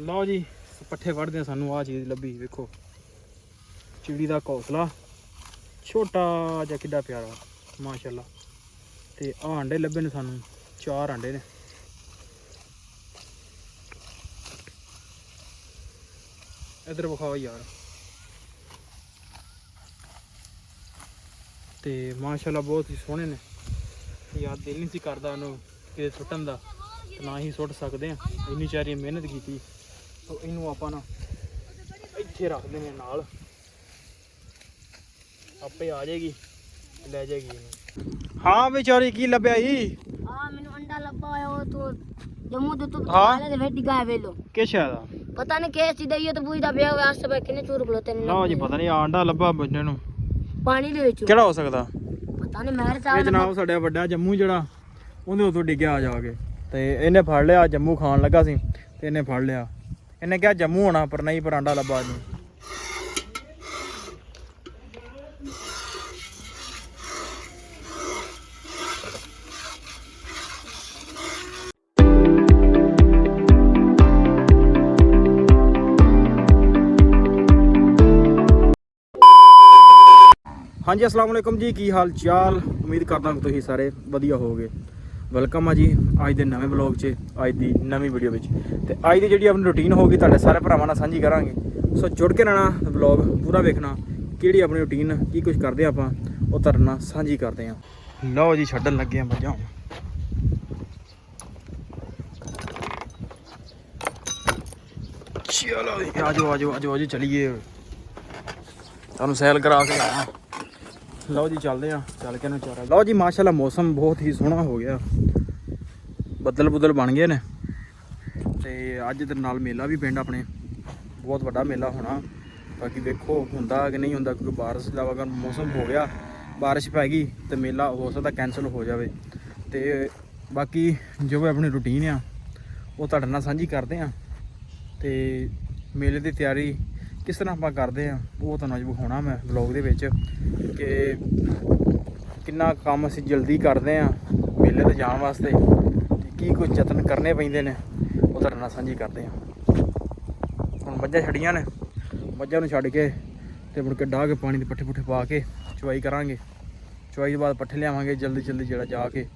ਲਓ ਜੀ, ਪੱਠੇ ਵੜਦੇ ਸਾਨੂੰ ਆ ਚੀਜ਼ ਲੱਭੀ, ਵੇਖੋ। ਚਿੜੀ ਦਾ ਘੋਸਲਾ, ਛੋਟਾ ਜਿਹਾ ਕਿੱਡਾ ਪਿਆਰਾ, ਮਾਸ਼ਾਅੱਲਾ। ਤੇ ਆ ਆਂਡੇ ਲੱਭੇ ਨੇ ਸਾਨੂੰ, ਚਾਰ ਆਂਡੇ ਨੇ। ਇਧਰ ਵਿਖਾਓ ਯਾਰ। ਤੇ ਮਾਸ਼ਾਅੱਲਾ ਬਹੁਤ ਹੀ ਸੋਹਣੇ ਨੇ। ਯਾਰ ਦਿਲ ਨਹੀਂ ਸੀ ਕਰਦਾ ਉਹਨੂੰ ਕਿਤੇ ਸੁੱਟਣ ਦਾ ਨਾ ਹੀ ਸੁੱਟ ਸਕਦੇ ਆ। ਇੰਨੀ ਚਾਰੀ ਮਿਹਨਤ ਕੀਤੀ। ਤਾਂ ਇਹਨੂੰ ਆਪਾਂ ਨਾ ਇੱਥੇ ਰੱਖ ਦਿੰਦੇ ਨਾਲ। ਆਪੇ ਆ ਜਾਏਗੀ ਲੈ ਜਾਏਗੀ ਇਹਨੂੰ। ਹਾਂ ਵਿਚਾਰੀ ਕੀ ਲੱਭਿਆ ਈ ਆ ਮੈਨੂੰ ਅੰਡਾ ਲੱਭਾ ਹੋਇਆ ਉਹ ਤੋਂ ਜੰਮੂ ਦੇ ਤੋਂ। ਪਹਿਲੇ ਦੇ ਵੇਡੀ ਗਾਇ ਵੇਲੋ ਕਿਸ ਦਾ? ਪਤਾ ਨਹੀਂ ਕਿਸ ਚੀਜ਼ ਦਾ ਇਹ ਤਾਂ ਪੁੱਛਦਾ ਪਿਆ ਹੋਇਆ ਪਾ ਕਿਨੇ ਚੂਰ ਖਲੋਤੇ ਨੇ ਲਓ ਜੀ ਪਤਾ ਨਹੀਂ ਆਂਡਾ ਲੱਭਾ ਬੰਦੇ ਨੂੰ। ਪਾਣੀ ਦੇ ਵਿੱਚ। ਕਿਹੜਾ ਹੋ ਸਕਦਾ? ਪਤਾ ਨਹੀਂ ਮਹਿਰ ਇਹ ਸਾਹਿਬ ਜਨਾਬ ਸਾਡਾ ਵੱਡਾ ਜੰਮੂ ਜਿਹੜਾ ਉਹਦੇ ਉਤੋਂ ਡਿੱਗਿਆ ਆ ਜਾ ਕੇ। ਤੇ ਇਹਨੇ ਫੜ ਲਿਆ ਜੰਮੂ ਖਾਣ ਲੱਗਾ ਸੀ ਤੇ ਇਹਨੇ ਫੜ ਲਿਆ। ਇਹਨੇ ਕਿਹਾ ਜੰਮੂ ਹੋਣਾ ਪਰ ਨਹੀਂ ਪਰ ਲੱਭਾ ਇਹਨੂੰ। ਹਾਂਜੀ ਅਸਲਾਮ ਵਾਲੇਕੁਮ ਜੀ, ਕੀ ਹਾਲ ਚਾਲ ਉਮੀਦ ਕਰਦਾ ਕਿ ਤੁਸੀਂ ਸਾਰੇ ਵਧੀਆ ਹੋਵੋਗੇ। ਵੈਲਕਮ ਆ ਜੀ ਅੱਜ ਦੇ ਨਵੇਂ ਵਲੌਗ 'ਚ, ਅੱਜ ਦੀ ਨਵੀਂ ਵੀਡੀਓ ਵਿੱਚ। ਤੇ ਅੱਜ ਦੀ ਜਿਹੜੀ ਆਪਣੀ ਰੁਟੀਨ ਹੋਗੀ ਤੁਹਾਡੇ ਸਾਰੇ ਭਰਾਵਾਂ ਨਾਲ ਸਾਂਝੀ ਕਰਾਂਗੇ। ਸੋ ਜੁੜ ਕੇ ਰਹਿਣਾ ਵਲੌਗ ਪੂਰਾ ਵੇਖਣਾ, ਕਿਹੜੀ ਆਪਣੀ ਰੁਟੀਨ ਕੀ ਕੁਝ ਕਰਦੇ ਆ ਆਪਾਂ, ਉਹ ਤੁਹਾਡੇ ਨਾਲ ਸਾਂਝੀ ਕਰਦੇ ਆ ਲਓ ਜੀ, ਛੱਡਣ ਲੱਗੇ ਆ ਮੱਝਾਂ। ਹੁਣ ਚਲੋ ਜੀ ਆਜੋ ਆਜੋ ਆਜੋ ਆਜੋ ਚਲੀਏ। ਤੁਹਾਨੂੰ ਸੈਲ ਕਰਾ ਕੇ ਆਇਆ। ਲਓ ਜੀ, ਚੱਲਦੇ ਆ ਚੱਲ ਕੇ ਨਾ ਚਾਰਾ ਲਓ ਜੀ, ਮਾਸ਼ਾਅੱਲਾ, ਮੌਸਮ ਬਹੁਤ ਹੀ ਸੋਹਣਾ ਹੋ ਗਿਆ। ਬੱਦਲ ਬੁੱਦਲ ਬਣ ਗਏ ਨੇ। ਤੇ ਅੱਜ ਦੇ ਨਾਲ ਮੇਲਾ ਵੀ ਪਿੰਡ ਆਪਣੇ। ਬਹੁਤ ਵੱਡਾ ਮੇਲਾ ਹੋਣਾ। ਬਾਕੀ ਦੇਖੋ ਹੁੰਦਾ ਕਿ ਨਹੀਂ ਹੁੰਦਾ, ਕਿਉਂਕਿ ਬਾਰਿਸ਼ ਦਾ ਅਗਰ ਮੌਸਮ ਹੋ ਗਿਆ। ਬਾਰਿਸ਼ ਪੈ ਗਈ ਤੇ ਮੇਲਾ ਹੋ ਸਕਦਾ ਕੈਨਸਲ ਹੋ ਜਾਵੇ। ਤੇ ਬਾਕੀ ਜੋ ਵੀ ਆਪਣੀ ਰੁਟੀਨ ਆ, ਉਹ ਤੁਹਾਡੇ ਨਾਲ ਸਾਂਝੀ ਕਰਦੇ ਆ ਤੇ ਮੇਲੇ ਦੀ ਤਿਆਰੀ ਕਿਸ ਤਰ੍ਹਾਂ ਆਪਾਂ ਕਰਦੇ ਆ ਉਹ ਤੁਹਾਨੂੰ ਅੱਜ ਵਿਖਾਉਣਾ ਮੈਂ ਵਲੌਗ ਦੇ ਵਿੱਚ ਕਿ ਕਿੰਨਾ ਕੰਮ ਅਸੀਂ ਜਲਦੀ ਕਰਦੇ ਆ ਮੇਲੇ ਤੇ ਜਾਣ ਵਾਸਤੇ ਤੇ ਕੀ ਕੁਝ ਯਤਨ ਕਰਨੇ ਪੈਂਦੇ ਨੇ, ਉਹ ਤੁਹਾਡੇ ਨਾਲ ਸਾਂਝੀ ਕਰਦੇ ਆ ਹੁਣ ਮੱਝਾਂ ਛੜੀਆਂ ਨੇ, ਮੱਝਾਂ ਨੂੰ ਛੱਡ ਕੇ ਤੇ ਮੁੜ ਕੇ ਡਾਹ ਕੇ ਪਾਣੀ ਦੇ ਪੱਠੇ ਪੁੱਠੇ ਪਾ ਕੇ ਚੁਆਈ ਕਰਾਂਗੇ। ਚੁਆਈ ਤੋਂ ਬਾਅਦ ਪੱਠੇ ਲਿਆਵਾਂਗੇ ਜਲਦੀ ਜਲਦੀ ਜਿਹੜਾ ਜਾ ਕੇ,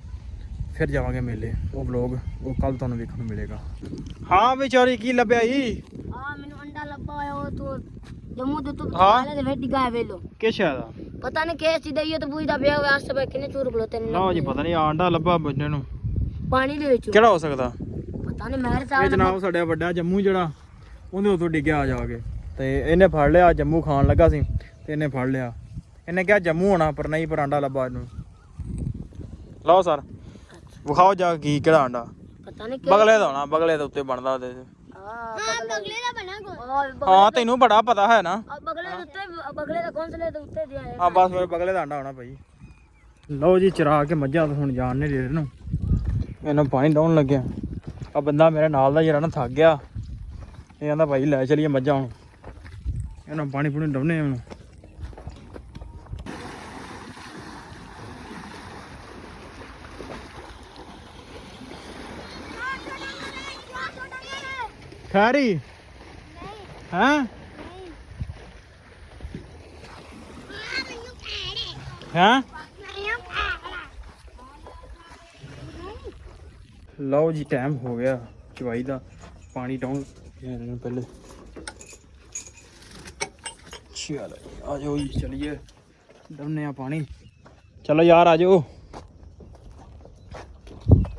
ਫਿਰ ਜਾਵਾਂਗੇ ਮੇਲੇ। ਉਹ ਵਲੌਗ ਉਹ ਕੱਲ ਤੁਹਾਨੂੰ ਵੇਖਣ ਨੂੰ ਮਿਲੇਗਾ। ਹਾਂ ਵਿਚਾਰੀ, ਕੀ ਲੱਭਿਆ ਜੀ? ਆ ਮੈਨੂੰ ਅੰਡਾ ਲੱਭਾ ਹੋਇਆ ਉਹ ਤੋਂ? ਜੰਮੂ ਦੇ ਤੋਂ ਹਾਂ। ਪਹਿਲੇ ਦੇ ਵੇਡੀ ਗਾਇ ਵੇਲੋ। ਕਿਸ ਹੈ ਦਾ? ਪਤਾ ਨਹੀਂ ਕਿਸ ਚੀਜ਼ ਦਾ ਇਹ ਤਾਂ ਪੁੱਛਦਾ ਪਿਆ ਹੋਇਆ ਆਸ ਪਾ ਕਿਨੇ ਚੂਰ ਖਲੋਤੇ ਨੇ ਲਓ ਜੀ ਪਤਾ ਨਹੀਂ ਆਂਡਾ ਲੱਭਾ ਬੰਦੇ ਨੂੰ। ਪਾਣੀ ਦੇ ਵਿੱਚ ਕਿਹੜਾ ਹੋ ਸਕਦਾ? ਪਤਾ ਨਹੀਂ ਮਹਿਰ ਇਹ ਸਾਹਿਬ ਜਨਾਬ ਸਾਡਾ ਵੱਡਾ ਜੰਮੂ ਜਿਹੜਾ ਉਹਦੇ ਉਤੋਂ ਡਿੱਗਿਆ ਆ ਜਾ ਕੇ। ਤੇ ਇਹਨੇ ਫੜ ਲਿਆ ਜੰਮੂ ਖਾਣ ਲੱਗਾ ਸੀ ਤੇ ਇਹਨੇ ਫੜ ਲਿਆ। ਇਹਨੇ ਕਿਹਾ ਜੰਮੂ ਹੋਣਾ ਪਰ ਨਹੀਂ ਪਰ ਆਂਡਾ ਲੱਭਾ ਇਹਨੂੰ। ਲਓ ਸਰ ਵਿਖਾਓ ਜਾ ਕੀ ਕਿਹੜਾ ਆਂਡਾ। ਪਤਾ ਨਹੀਂ ਬਗਲੇ ਦਾ ਹੋਣਾ ਬਗਲੇ ਦੇ ਉੱਤੇ ਬਣਦਾ ਉਹਦੇ। ਤੇ। ਹਾਂ ਬਗਲੇ ਦਾ ਬਣਾ ਕੋ ਹਾਂ ਤੈਨੂੰ ਬੜਾ ਪਤਾ ਹੈ ਨਾ। ਆ ਬਗਲੇ ਦੇ ਉੱਤੇ ਬਗਲੇ ਦਾ ਕੌਂਸਲੇ ਦੇ ਉੱਤੇ ਦਿਆ ਹੈ ਹਾਂ। ਬਸ ਫਿਰ ਬਗਲੇ ਦਾ ਆਂਡਾ ਹੋਣਾ ਭਾਈ। ਲਓ ਜੀ ਚਰਾ ਕੇ ਮੱਝਾਂ ਤੋਂ ਹੁਣ ਜਾਣ ਨੇ ਰੇ ਨੂੰ। ਇਹਨੂੰ ਪਾਣੀ ਡਾਉਣ ਲੱਗਿਆ। ਆ ਬੰਦਾ ਮੇਰੇ ਨਾਲ ਦਾ ਜਿਹੜਾ ਨਾ ਥੱਕ ਗਿਆ। ਇਹ ਕਹਿੰਦਾ ਭਾਈ ਲੈ ਚਲੀਏ ਮੱਝਾਂ ਹੁਣ। ਇਹਨਾਂ ਪਾਣੀ ਪੂਣੀ ਡਾਉਣੇ ਆ ਹੁਣ। ਖੈਰੀ? ਹਾਂ? ਹਾਂ? ਲਓ ਜੀ ਟਾਈਮ ਹੋ ਗਿਆ ਚਵਾਈ ਦਾ। ਪਾਣੀ ਡਾਉਣ ਨੂੰ ਪਹਿਲੇ। ਚਲੋ, ਆ ਜਾਓ ਜੀ, ਚਲਿਏ। ਡਾਉਨੇ ਆ ਪਾਣੀ। ਚਲੋ ਯਾਰ, ਆ ਜਾਓ।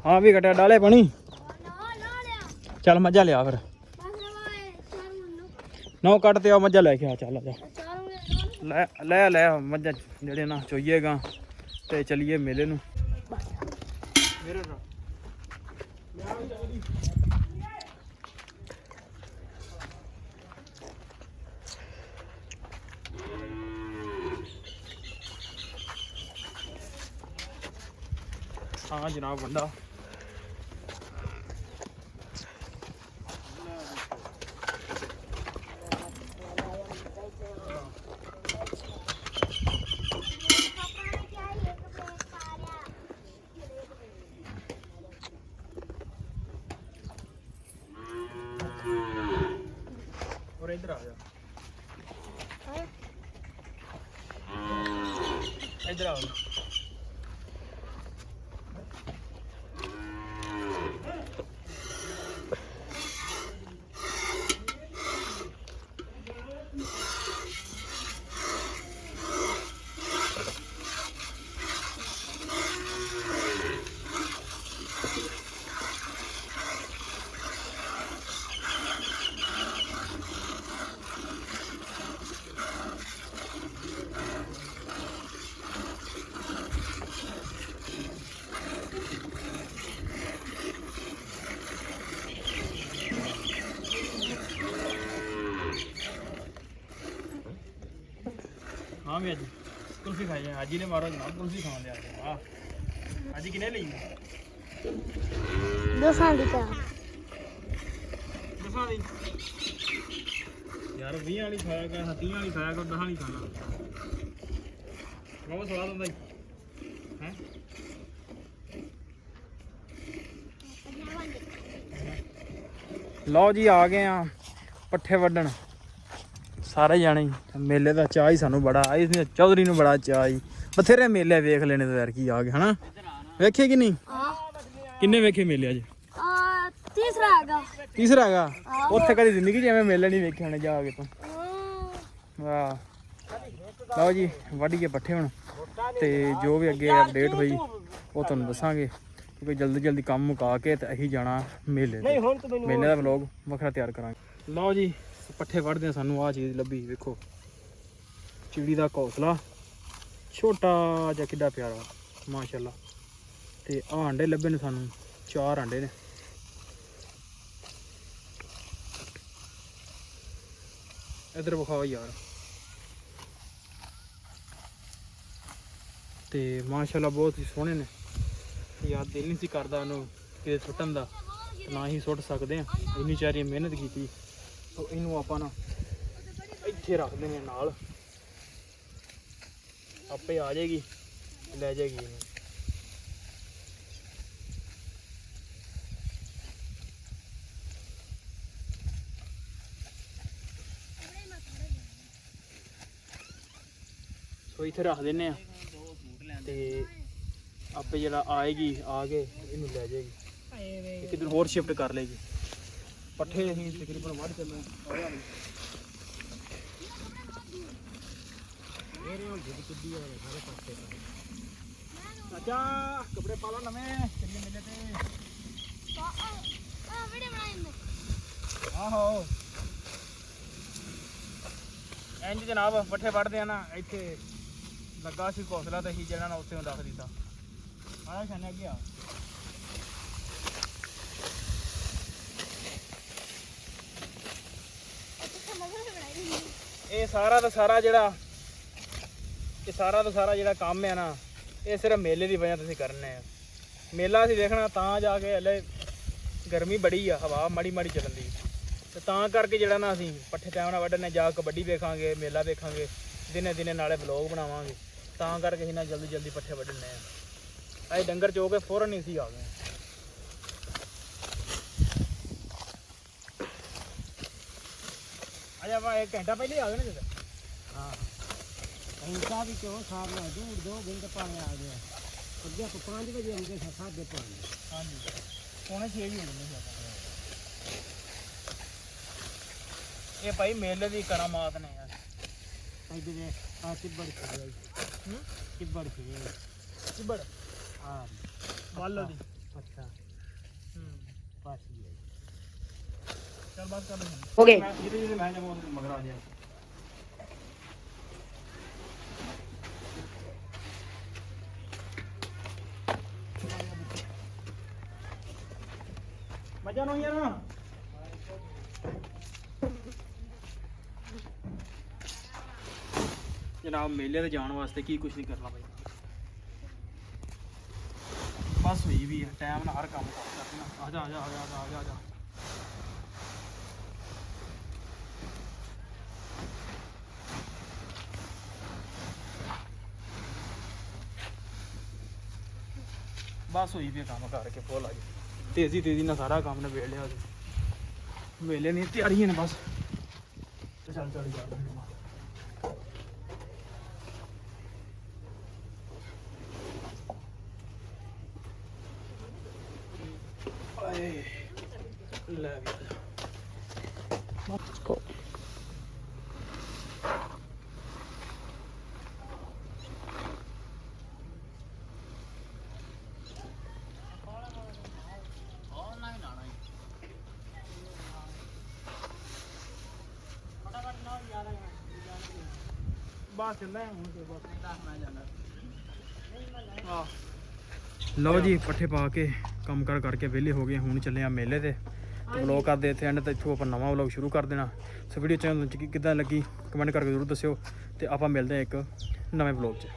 ਹਾਂ, ਵੀ ਘਟਿਆ ਡਾਲੇ ਪਾਣੀ। ਚੱਲ ਮੱਝਾਂ ਲਿਆ ਫਿਰ। ਨੌ ਕੱਟ ਤੇ ਆ ਮੱਝਾਂ ਲੈ ਕੇ ਆ, ਚੱਲ ਆ ਜਾ। ਲੈ ਲੈ ਲੈ ਮੱਝਾਂ ਜਿਹੜੇ ਨਾ ਚੋਈਏਗਾ ਤੇ ਚਲੀਏ ਮੇਲੇ ਨੂੰ। ਮੇਰੇ ਨਾਲ ਹਾਂ ਜਨਾਬ ਬੰਦਾ ਇੱਧਰ ਅੱਜ। ਕੁਲਫੀ ਖਾਈ ਅੱਜ ਹੀ ਨੇ ਮਾਰੋ ਜਨਾਬ ਕੁਲਫੀ ਖਾਣ ਲਿਆ ਵਾਹ। ਅੱਜ ਕਿਨੇ ਲਈ? ਦਸਾਂ ਦੀ ਚਾਹ। ਦਸਾਂ ਦੀ? ਯਾਰ 20 ਵਾਲੀ ਖਾਇਆ ਗਿਆ 30 ਵਾਲੀ ਖਾਇਆ ਕਰ 10 ਵਾਲੀ ਖਾਣਾ ਬਹੁਤ ਸਵਾਦ ਹੁੰਦਾ ਹੈ? ਹੈ ਲਓ ਜੀ ਆ ਗਏ ਆ ਪੱਠੇ ਵੱਢਣ। ਸਾਰੇ ਜਾਣੇ। ਮੇਲੇ ਦਾ ਚਾਹ ਹੀ ਸਾਨੂੰ ਬੜਾ ਇਸ ਨੇ ਚੌਧਰੀ ਨੂੰ ਬੜਾ ਚਾਹ ਹੀ। ਬਥੇਰੇ ਮੇਲੇ ਵੇਖ ਲੈਣੇ ਤੇ ਯਾਰ ਕੀ ਆ ਗਏ ਹਨਾ? ਵੇਖੇ ਕਿ ਨਹੀਂ? ਕਿੰਨੇ ਵੇਖੇ ਮੇਲੇ ਅੱਜ? ਤੀਸਰਾ ਹੈਗਾ। ਤੀਸਰਾ ਹੈਗਾ ਉੱਥੇ ਕਦੀ ਜ਼ਿੰਦਗੀ ਐਵੇਂ ਮੇਲੇ ਨਹੀਂ ਵੇਖੇ ਹੋਣੇ ਜਾ ਕੇ ਤੂੰ। ਵਾਹ। ਲਓ ਜੀ ਵੱਢੀਏ ਪੱਠੇ ਹੁਣ। ਤੇ ਜੋ ਵੀ ਅੱਗੇ ਅਪਡੇਟ ਹੋਈ ਉਹ ਤੁਹਾਨੂੰ ਦੱਸਾਂਗੇ। ਕਿਉਂਕਿ ਜਲਦੀ ਜਲਦੀ ਕੰਮ ਮੁਕਾ ਕੇ ਤੇ ਅਸੀਂ ਜਾਣਾ ਮੇਲੇ ਤੇ। ਹੁਣ ਤੂੰ ਮੈਨੂੰ ਮੇਲੇ ਦਾ ਵਲੌਗ ਵੱਖਰਾ ਤਿਆਰ ਕਰਾਂਗੇ। ਲਓ ਜੀ ਪੱਠੇ ਵੱਢਦੇ ਆ, ਸਾਨੂੰ ਆ ਚੀਜ਼ ਲੱਭੀ, ਵੇਖੋ। ਚਿੜੀ ਦਾ ਘੋਸਲਾ, ਛੋਟਾ ਜਿਹਾ ਕਿੱਡਾ ਪਿਆਰਾ, ਮਾਸ਼ਾਅੱਲਾ। ਤੇ ਆ ਆਂਡੇ ਲੱਭੇ ਨੇ ਸਾਨੂੰ, ਚਾਰ ਆਂਡੇ ਨੇ। ਇਧਰ ਵਿਖਾਓ ਯਾਰ। ਤੇ ਮਾਸ਼ਾਅੱਲਾ ਬਹੁਤ ਹੀ ਸੋਹਣੇ ਨੇ। ਯਾਰ ਦਿਲ ਨਹੀਂ ਸੀ ਕਰਦਾ ਉਹਨੂੰ ਕਿਤੇ ਸੁੱਟਣ ਦਾ, ਨਾ ਹੀ ਸੁੱਟ ਸਕਦੇ ਆ। ਇੰਨੀ ਚਾਰੀ ਮਿਹਨਤ ਕੀਤੀ। ਤੋ ਇਹਨੂੰ ਆਪਾਂ ਨਾ ਇੱਥੇ ਰੱਖ ਦਿੰਦੇ ਹਾਂ ਨਾਲ। ਆਪੇ ਆ ਜਾਏਗੀ ਲੈ ਜਾਏਗੀ ਇਹਨੂੰ। ਸੋ ਇੱਥੇ ਰੱਖ ਦਿੰਨੇ ਆ ਤੇ ਆਪੇ ਜਿਹੜਾ ਆਏਗੀ ਆ ਕੇ ਇਹਨੂੰ ਲੈ ਜਾਏਗੀ। ਤੇ ਕਿਧਰ ਹੋਰ ਸ਼ਿਫਟ ਕਰ ਲੇਗੀ ਪੱਠੇ ਅਸੀਂ ਤਕਰੀਬਨ ਵੱਢ ਚੱਲੇ ਆ ਚਾਚਾ, ਕੱਪੜੇ ਪਾ ਲਾ ਨਵੇਂ ਚੱਲੇ ਮੇਲੇ ਤੇ। ਆ ਵੀਡੀਓ ਬਣਾਈ ਮੈਂ ਆਹੋ। ਇੰਜ ਜਨਾਬ, ਪੱਠੇ ਵੱਢਦੇ ਆ ਨਾ, ਇੱਥੇ ਲੱਗਾ ਸੀ ਘੋਸਲਾ ਤੇ ਹੀ ਜਿਹੜਾ ਨਾ ਉੱਥੇ ਰੱਖ ਦਿੱਤਾ। ਆਇਆ ਛਾਨੇ ਅੱਗੇ ਆ? ਇਹ ਸਾਰਾ ਦਾ ਸਾਰਾ ਜਿਹੜਾ, ਇਹ ਸਾਰਾ ਦਾ ਸਾਰਾ ਜਿਹੜਾ ਕੰਮ ਹੈ ਨਾ, ਇਹ ਸਿਰਫ ਮੇਲੇ ਦੀ ਵਜ੍ਹਾ ਤੋਂ ਅਸੀਂ ਕਰਨੇ ਆ। ਮੇਲਾ ਅਸੀਂ ਦੇਖਣਾ ਤਾਂ ਜਾ ਕੇ ਹਲੇ ਗਰਮੀ ਬੜੀ ਆ, ਹਵਾ ਮਾੜੀ ਮਾੜੀ ਚੱਲਣ ਦੀ। ਤੇ ਤਾਂ ਕਰਕੇ ਜਿਹੜਾ ਨਾ ਅਸੀਂ ਪੱਠੇ ਟਾਈਮ ਨਾਲ ਵੱਢਣੇ, ਜਾ ਕਬੱਡੀ ਵੇਖਾਂਗੇ, ਮੇਲਾ ਵੇਖਾਂਗੇ, ਦਿਨੇ ਦਿਨੇ ਨਾਲੇ ਵਲੌਗ ਬਣਾਵਾਂਗੇ। ਤਾਂ ਕਰਕੇ ਅਸੀਂ ਨਾ ਜਲਦੀ ਜਲਦੀ ਪੱਠੇ ਵੱਢਣੇ ਆ। ਅਸੀਂ ਡੰਗਰ ਚੋ ਕੇ ਫੌਰਨ ਹੀ ਸੀ ਆ ਗਏ। ਆਜਾ ਵਾ ਇੱਕ ਘੰਟਾ ਪਹਿਲੇ ਆ ਗਏ ਨਾ ਜਦ। ਹਾਂ। ਇੰਸਾ ਵੀ ਕਿਉਂ ਸਾਰ ਨਾ ਦੂਰ ਦੋ ਘੰਟੇ ਪਾਣੀ ਆ ਗਿਆ ਅੱਗੇ ਤੋਂ 5 ਵਜੇ ਅੰਦੇ ਸਾਦੇ ਪਾਣੀ ਹਾਂਜੀ। ਪੌਣੇ 6 ਹੀ ਹੋ ਆਪਾਂ। ਇਹ ਭਾਈ ਮੇਲੇ ਦੀ ਕਰਾਮਾਤ ਨੇ ਯਾਰ। ਇਹਦੇ ਆ ਤਿੱਬੜ ਖੜੇ ਹੂੰ? ਤਿੱਬੜ ਖੜੇ ਚਿਬੜ? ਹਾਂ। ਵਾਲੋ ਦੀ। ਪੱਤਾ। ਹੂੰ। ਪਾਸ ਗਿਆ ਚੱਲ ਬਾਤ ਕਰ ਲੈ ਹੋ ਗਏ ਮਜਾ ਨਹੀਂ ਆ ਜਨਾਬ, ਮੇਲੇ ਤੇ ਜਾਣ ਵਾਸਤੇ ਕੀ ਕੁਝ ਨਹੀਂ ਕਰਨਾ ਬਾਈ ਬਸ ਹੋਈ ਵੀ ਹੈ ਟਾਈਮ ਨਾਲ ਹਰ ਕੰਮ ਕਰ ਸਕਣਾ ਆ ਜਾ ਆ ਜਾ ਆ ਜਾ ਆ ਜਾ। ਬਸ ਹੋਈ ਵੀ ਕੰਮ ਕਰਕੇ ਫੁੱਲ ਆ ਜੀ ਤੇਜ਼ੀ ਤੇਜ਼ੀ ਨਾਲ ਸਾਰਾ ਕੰਮ ਨਿਬੇੜ ਲਿਆ ਜੀ ਮੇਲੇ ਦੀਆਂ ਤਿਆਰੀਆਂ ਨੇ ਬਸ। ਚੱਲ ਚੱਲ ਜਾ ਆਏ, ਲੈ ਵੀ Let's go. ਹੁਣ ਤੇ ਬਸ। ਜਾਂਦਾ ਲਓ ਜੀ ਪੱਠੇ ਪਾ ਕੇ ਕੰਮ ਕਰ ਕਰਕੇ ਵਿਹਲੇ ਹੋ ਗਏ ਹੁਣ ਚੱਲੇ ਆ ਮੇਲੇ ਤੇ। ਵਲੌਗ ਕਰਦੇ ਇੱਥੇ ਐਂਡ ਤੇ ਇੱਥੋਂ ਆਪਾਂ ਨਵਾਂ ਵਲੌਗ ਸ਼ੁਰੂ ਕਰ ਦੇਣਾ। ਸੋ ਵੀਡੀਓ ਚੈਨਲ ਚ ਕਿੱਦਾਂ ਲੱਗੀ ਕਮੈਂਟ ਕਰਕੇ ਜ਼ਰੂਰ ਦੱਸਿਓ। ਤੇ ਆਪਾਂ ਮਿਲਦੇ ਹਾਂ ਇੱਕ ਨਵੇਂ ਵਲੌਗ 'ਚ।